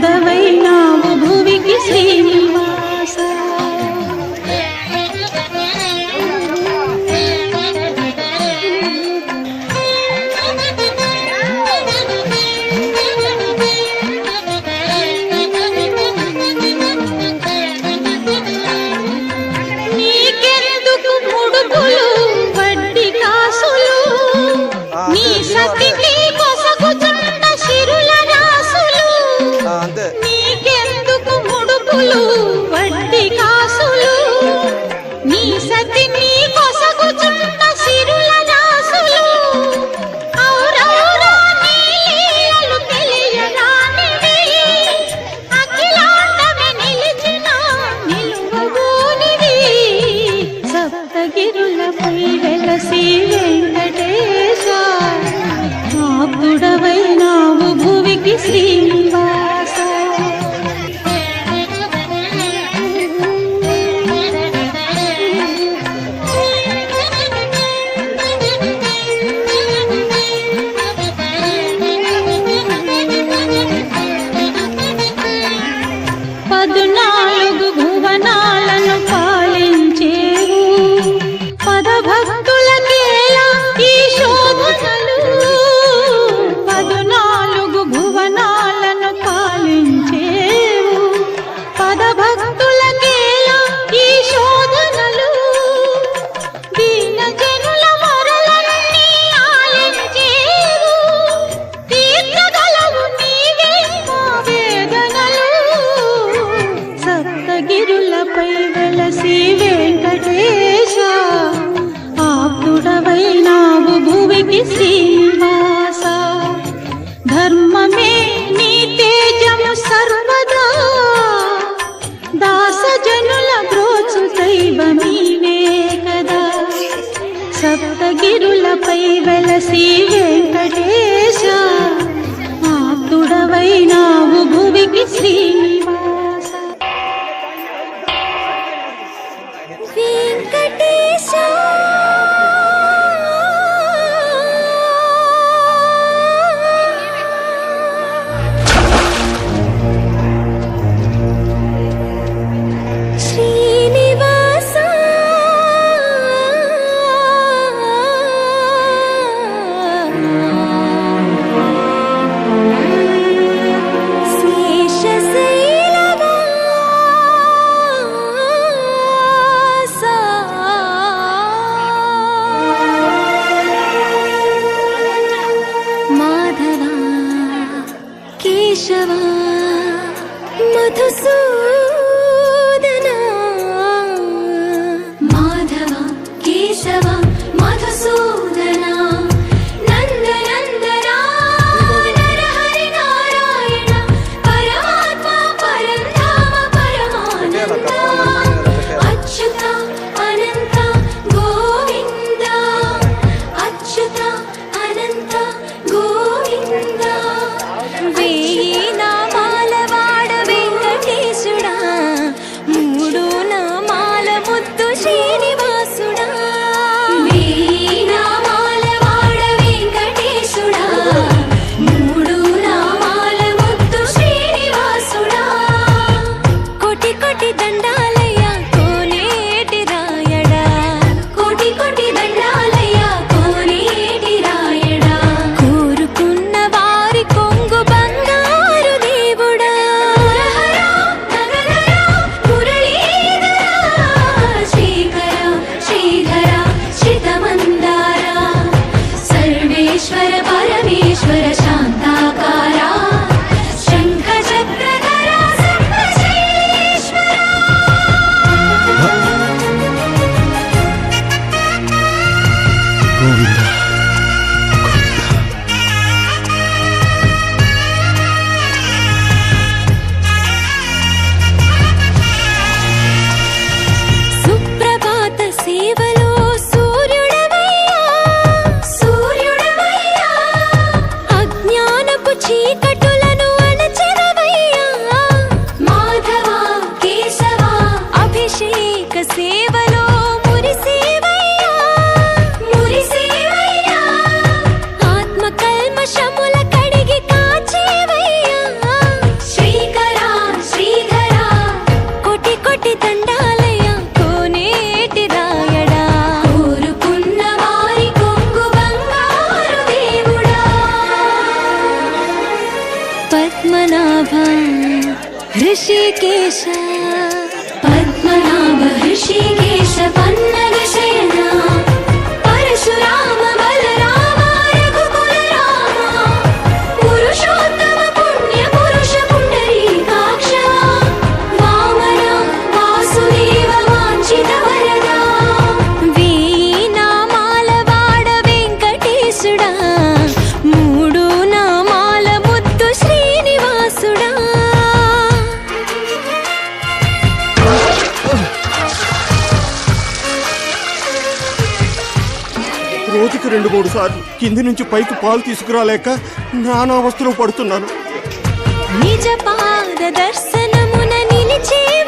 ఆప్తుడవైనావు మూడు సార్లు కింది నుంచి పైకి పాలు తీసుకురాలేక నానావస్థలో పడుతున్నాను. నిజ పాద దర్శనమున నిలిచేవయ్యా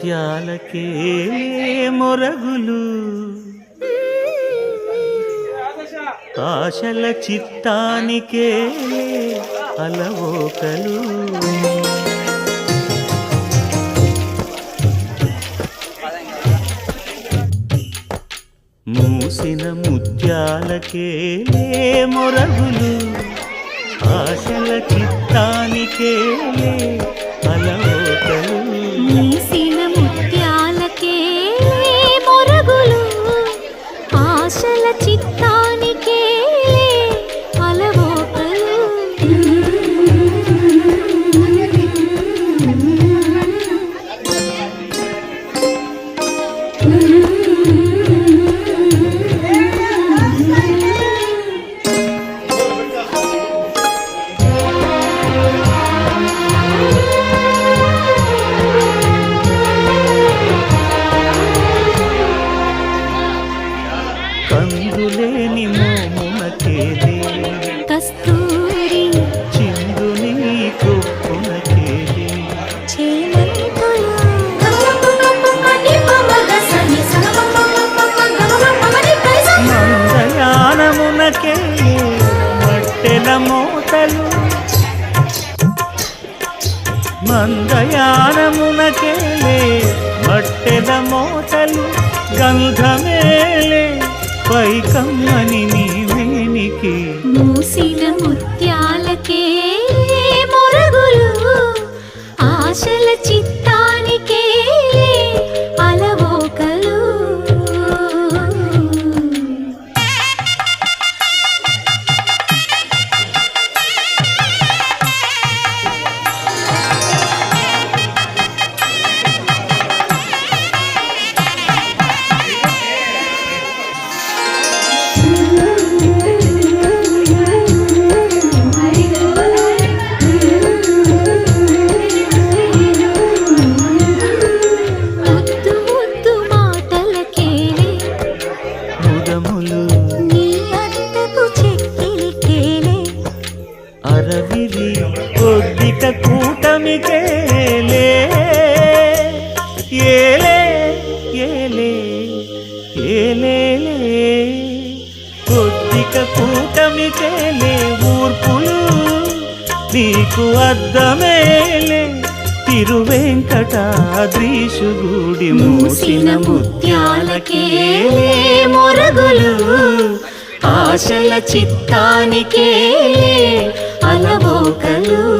ముత్యాలకే మొరగులు. ఆశల చిత్తానికే అలవోకలు. మూసిన ముత్యాలకే మొరగులు. ఆశల చిత్తానికే అలవోకలు. మూసి కందులేని మోమునకేలే కస్తూరి చిందుని మట్టెల మోతలు. మందయానమునకేలే మట్టెల మోతలు. గంధమేలే పై పైకమ్మని నీవేనికి మూసిన ముత్యాలకే మొరగులు. ఆశల చిత్తానికే నీకు అర్థమేలే. అద్దమేలే తిరువెంకటాద్రీషుగుడి మూసిన ముత్యాలకే మొరగులు. ఆశల చిత్తానికే అలవోకలు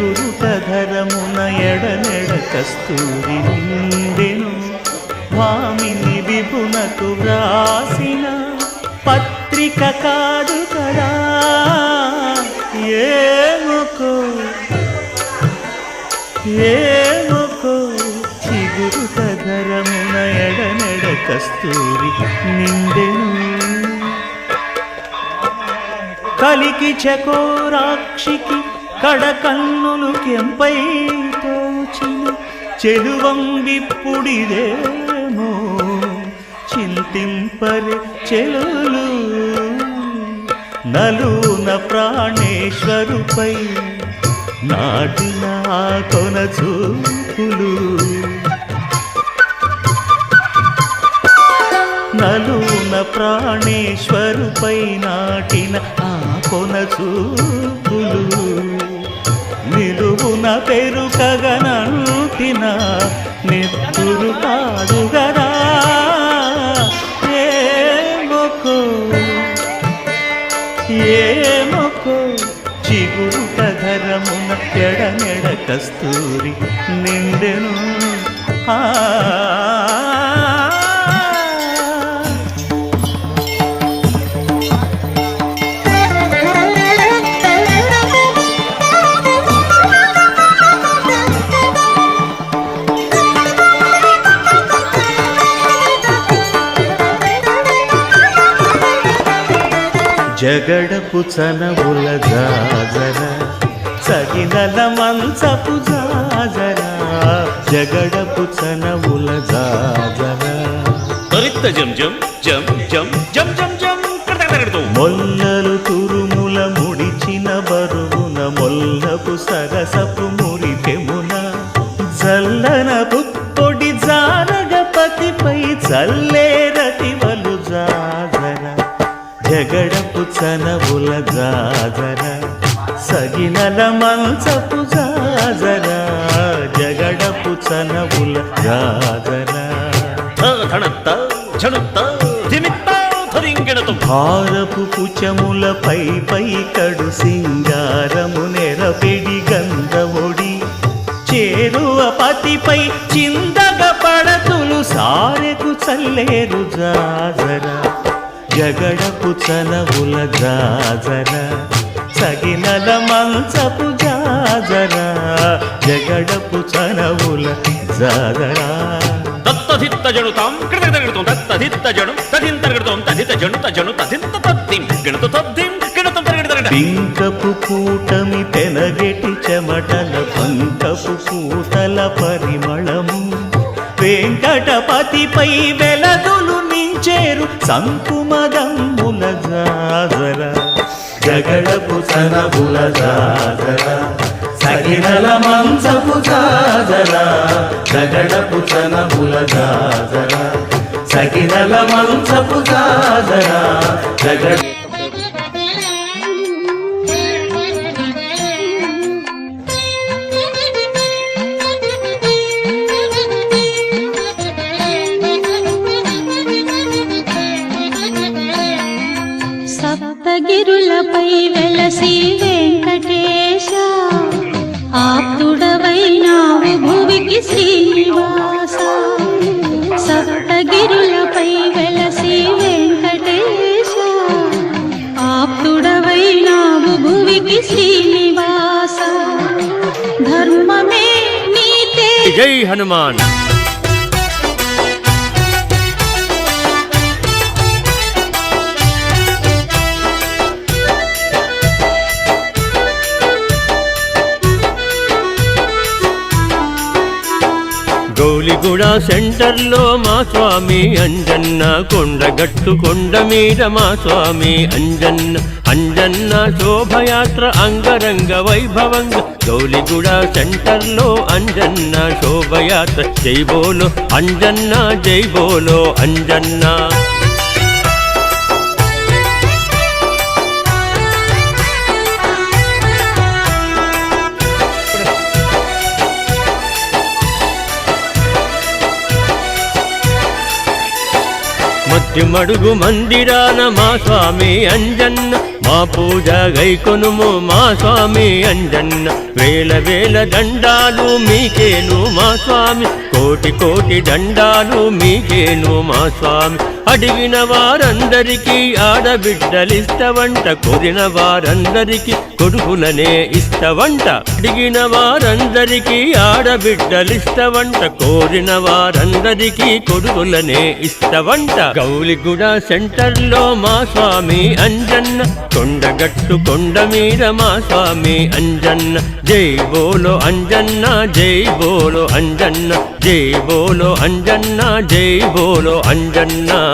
చిగురుట ధరమున ఎడనెడ కస్తూరి నిందెను వామిని విభునకు వ్రాసిన పత్రిక కాదు కదా. ఏముకో? ఏముకో? చిగురుట ధరమున ఎడనెడ కస్తూరి నిందెను కలికి చకోరాక్షికి కడకన్నులు కెంపై తోచిన చెలువంబిప్పుడిదేమో చింతింపరి చెలులు నలున ప్రాణేశ్వరుపై నాటిన కొన చూపులు. నలున ప్రాణేశ్వరుపై నాటిన ఆ కొన చూపులు. నిలువున పెరుకగనంటిన నెత్తురు కాదుగరా ఏమొకో ఏమొకో చిగురుట ధరమున ఎడమెడ కస్తూరి నిండెను. ఆ జగడపు చనవుల జాజర సగినల మంచపు జాజర జగడపు చనవుల జాజర త్వరిత జం జం జం జం జం జం జం. మొల్లలు తురుముల ముడిచిన బరువున మొల్లపు సరసపు జగడపు చనవుల జాజర సగినల మంచపు జాజర జగడపు చనవుల జాజర. భారపు పుచములపై పై కడు సింగారము నెరపెడి గంధముడి చేరువ పతిపై చిందగ పడతులు సారెకు చల్లేరు జాజర. జగడపు చనవుల జాజర సగినల మంచపు జాజర జగడపు చనవుల జాజరా కడతకడతకడతం. దత్తధిత్త జణు తధింతరగడతం. తధిత జణు తజణు తధింత తద్దిం. గిణత తద్దిం. గిణతం. పింకపు కూటమి తెనగెటి చెమటల పంకపు కూతల పరిమళము వెంకటపతిపై వెలదులు నించేరు సంకుమదమ్ముల జాజర. జగడపు సనబుల జాజర. సగినల మంచపు జాజర. జగడపు సనబుల జాజర. సగినల మంచపు జాజర. జగడ యోగి శ్రీనివాస సప్తగిరులపై వెలసి వెంకటేశ. ఆప్తుడవైనావు భువికి శ్రీనివాస. ధర్మమే నీతే. జై హనుమాన్. గౌలిగూడ సెంటర్లో మా స్వామి అంజన్న కొండగట్టు కొండ మీద మా స్వామి అంజన్న అంజన్న శోభయాత్ర అంగరంగ వైభవంగా. గౌలిగూడ సెంటర్లో అంజన్న శోభయాత్ర జై బోలో అంజన్న జై బోలో అంజన్న. మడుగు మందిరాన మా స్వామి అంజన్న మా పూజ గైకొనుము మా స్వామి అంజన్న. వేల వేల దండాలు మీకేను మా స్వామి కోటి కోటి దండాలు మీకేను మా స్వామి. అడిగిన వారందరికీ ఆడబిడ్డలిస్తవంట కోరిన వారందరికీ కొడుకులనే ఇస్తవంట. అడిగిన వారందరికీ ఆడబిడ్డలిస్తవంట కోరిన వారందరికీ కొడుకులనే ఇస్తవంట. గౌలిగూడ సెంటర్లో మా స్వామి అంజన్న కొండగట్టు కొండ మీద మా స్వామి అంజన్న. జై బోలో అంజన్న జై బోలో అంజన్న. జై బోలో అంజన్న జై బోలో అంజన్న.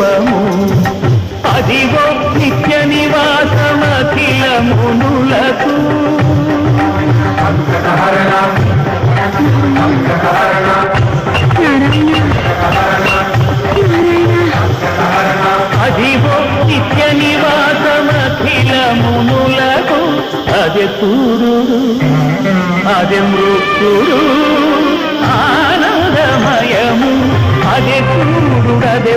రూపము. అదివో నిత్య నివాసమఖిల మునులకు. అదివో నిత్య నివాసమఖిల మునులకు. అదే సూర్యుడు అదే మృత్యుడు ఆనందమయము. అదే అదే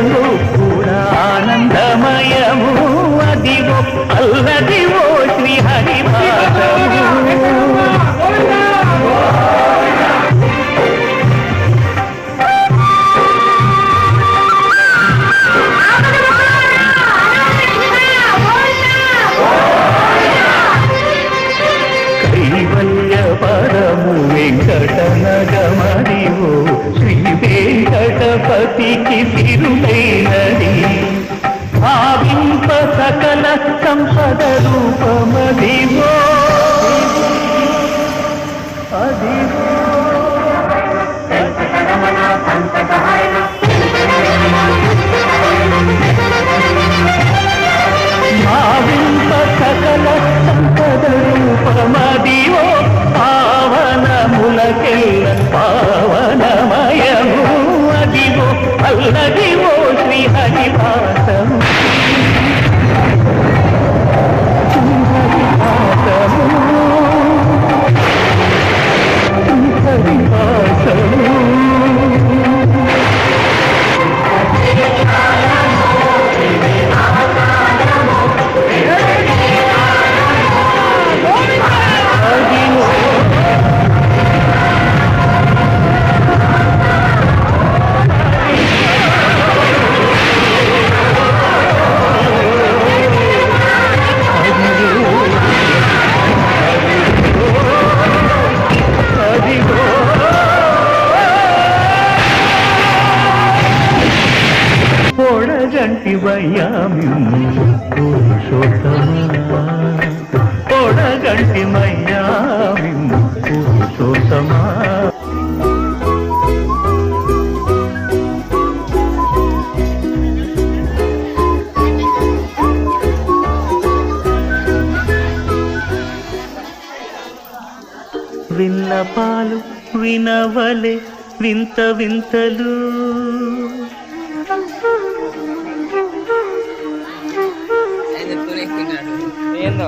ఏందో?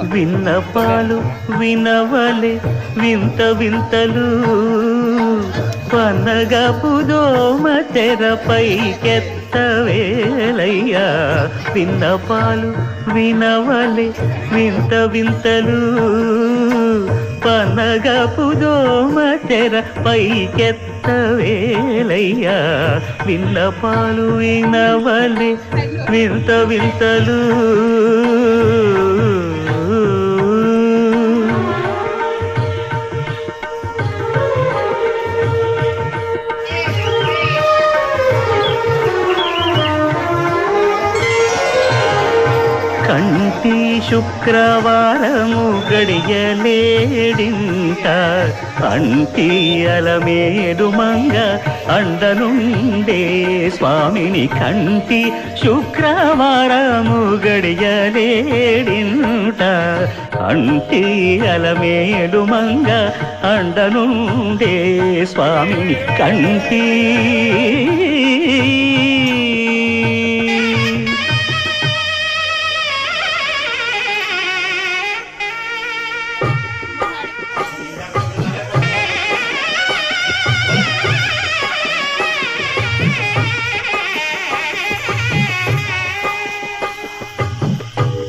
విన్నపాలు వినవలే వింత వింతలు. పనగపు దోమ తెరపై కెత్తవేలయ్యా విన్నపాలు వినవలే వింత వింతలు. పనగపు దోమ వేలయ్యా. విల్ల పాలు వినవలే వింత వింతలు. శుక్రవారము గడియలేడింట అంటి అలమేడు మంగ అండనుండే స్వామిని కంటి శుక్రవారము గడియలేడింట అంటి అలమేడు మంగ అండనుండే స్వామిని కంటి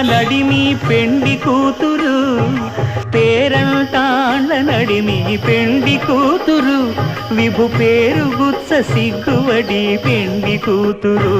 నడిమి పెండి కూతురు. పేరంటాళ్ళ నడిమి పెండి కూతురు. విభు పేరు గుత్స సిగ్గువడి పెండి కూతురు.